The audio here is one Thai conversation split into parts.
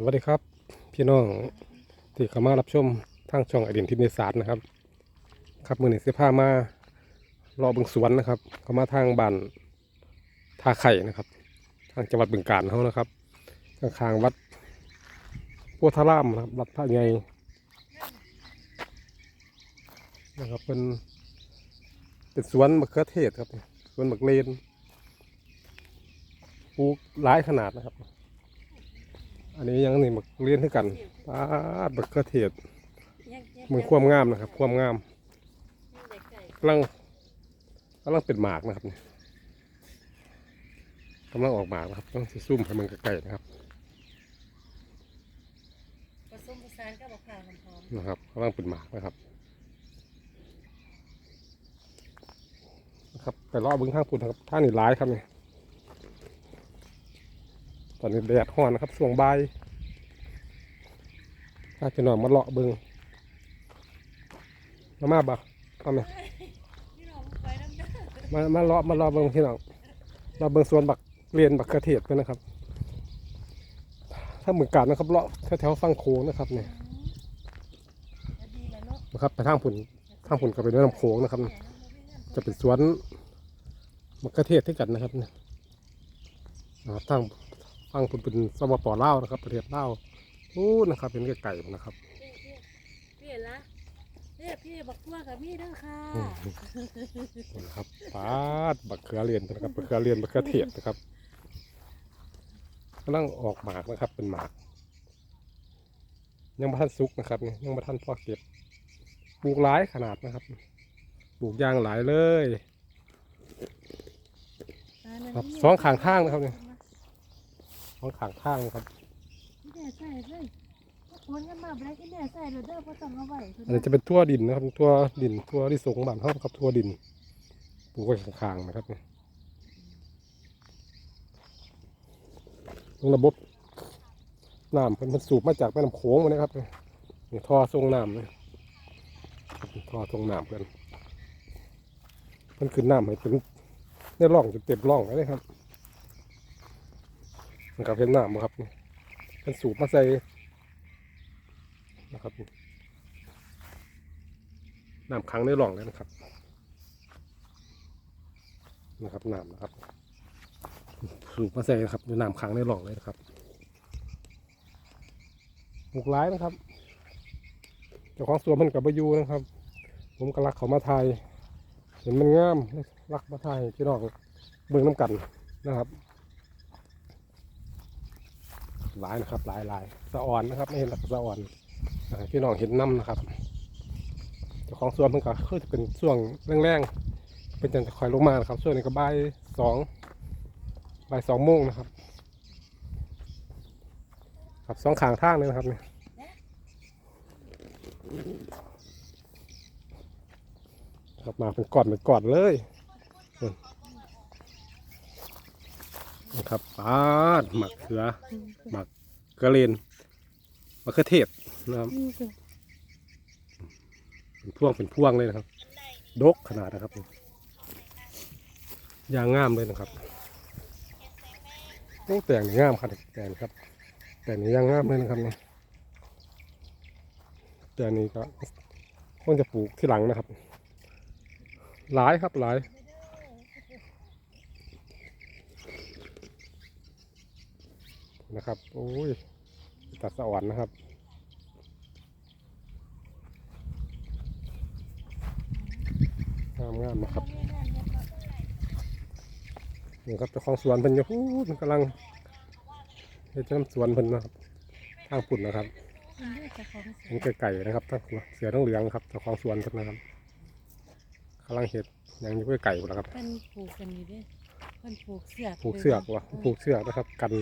สวัสดีครับ พี่น้องที่เข้ามารับชมทางช่องไอเดียนทิพย์ในศาสตร์นะครับ ครับมือหนึ่งเสื้อผ้ามารอบึงสวนนะครับ เข้ามาทางบ้านท่าไข่นะครับ ทางจังหวัดบึงกาฬเขานะครับข้างๆวัดพัวทารามนะครับวัดพระใหญ่นะครับเป็นเป็นสวนมะเขือเทศครับสวนมะเกรนปลูกหลายขนาดนะครับ อันนี้ยังนี่มาเรียนให้กันปาดบักเขือเทศมือความงามนะครับ ความงามกำลังกำลังเป็นหมากนะครับนี่กำลังออกหมากนะครับต้องสิซุ่มให้มันใกลๆนะครับผสมผสานกับมะพร้าวหอมนะครับกำลังเป็นหมากนะครับนะครับไปรอบเบื้องทางปุ่นนะครับท่านี่ร้ายครับนี่ ตอนนี้แดดห้อนนะครับช่วงบ่ายถ้าจะนอนมาเลาะเบิงมามาบ่มาไหมๆพี่น้องมามาเลาะมาเลาะเบิงพี่น้องเราเบิงสวนบักเรียนบักกระเทียดไปนะครับ ถ้าเหมือนกันนะครับเลาะแถวๆฟังโค้งนะครับเนี่ยนะนะครับไปทางผุนทางผุนก็เป็นแม่น้ำโขงนะครับ จะเป็นสวนมะเขือเทศที่กันนะครับเนี่ยนะครับทาง ฟังผุนเป็นสปปลาวนะครับ ประเทศลาวนู่นนะครับเป็นไก่ๆนะครับ พี่ละเนี่ยพี่บักทั่วกับมีเด้อค่ะอืม นะครับปาดบักเขือเรียนนะครับบักเขือเรียนบักเขือเทศนะครับกำลังออกหมากนะครับ เป็นหมาก ยังไม่ทันสุกนะครับนี่ยังไม่ทันพอเก็บปลูกหลายขนาดนะครับปลูกยางหลายเลยครับสองข้างทางนะครับเนี่ย ท้องขางทางนะครับพี่แม่ใส่เลยคนกันมาแบล็กอีแม่ใส่เลยเด้อเพราะต้องเอาไว้อันนี้จะเป็นทั่วดินนะครับทั่วดินทั่วที่สูงบ้านเขาครับทั่วดินปลูกไว้ข้างๆนะครับเนี่ยตรงระบบน้ำเป็นมันสูบมาจากแม่น้ำโขงมานะครับนี่ท่อส่งน้ำเลยครับท่อส่งน้ำเพื่อนมันขึ้นน้ำให้เป็นได้ร่องจนเต็มร่องเลยครับ นะครับเห็นน้ำครับนี่มันสูบมาใส่นะครับน้ำค้างในหล่องเลยนะครับนะครับน้ำนะครับสูบมาใส่นะครับอยู่น้ำค้างในหล่องเลยนะครับปลูกร้ายนะครับเจ้าของสวนมันกับบอยูนะครับ ผมก็รักเขามาไทยเห็นมันงามรักมาไทยพี่น้องเบิ่งน้ำกันนะครับ หลายนะครับ หลายหลายสะอ่อนนะครับ ไม่เห็นหลักสะอ่อนพี่น้องเห็นน้ำนะครับจ้าของสวนมันก็คือจะเป็นช่วงแรงๆ เป็นจังจะคอยลงมานะครับ ช่วงนี้ก็บ่ายสองบ่ายสองโมงนะครับ ครับสองขางทางเลยนะครับเนี่ยครับมาเป็นกอนเป็นกอนเลย ครับปาดหมักเขือหมักกระเลนมะเขือเทศนะครับเป็นพวงเป็นพวงเลยนะครับ ดกขนาดนะครับยางงามเลยนะครับโอ้แต่งงามครับแต่งครับ แต่งยางงามเลยนะครับเนี่ยแต่อันนี้ก็คงจะปลูกที่หลังนะครับ หลายครับหลาย นะครับ โอ้ย ตัดสะอ่อนนะครับ งามงามนะครับ นี่ครับเจ้าของสวนเพิ่นอยู่พูดกำลังเฮ็ดน้ำสวนเพิ่นนะครับ ทางปุ่นนะครับนี่ไก่ๆนะครับทั้งเสือทั้งเหลืองครับเจ้าของสวนเพิ่นนะครับกำลังเห็ดหยังอยู่ใกล้ไก่พุ่นนะครับเป็นปลูกกันอยู่เด้เพิ่นปลูกเสือกปลูกเสือกวะปลูกเสือกนะครับ กัน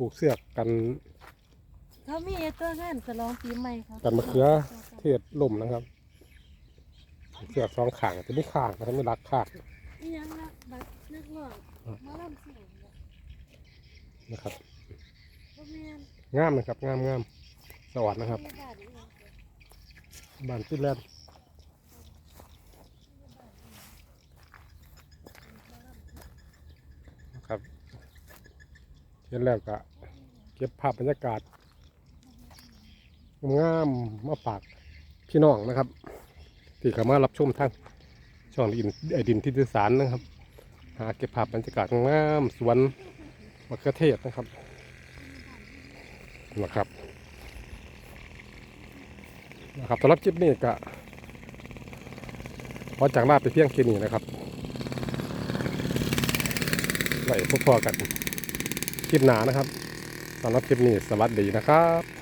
ปลูกเสือกกันเขามีไอ้ตัวงานฉลองปีใหม่ครับกันมะเขือเทศล่มนะครับเสือกสองข้างจะไม่ข้างนะครับไม่รักข้างอีหยังนะบักนักร้องหมาลำเสียงเนี่ยนะครับบ่แม่นงามนะครับงามงามสวัสดนะครับบานอีหยังเด้อบ้านฟินแลนด์นะครับ เห็นแล้วก็เก็บภาพบรรยากาศงามมาฝากพี่น้องนะครับ ที่เข้ามารับชมทางช่องดินไอดินที่ดิสารนะครับ หาเก็บภาพบรรยากาศงามสวนมะเขือเทศนะครับนะครับนะครับสำหรับคลิปนี้ก็ขอจากลาไปเพียงแค่นี้นะครับไว้พบพอกัน คลิปหนานะครับสำหรับคลิปนี้สวัสดีนะครับ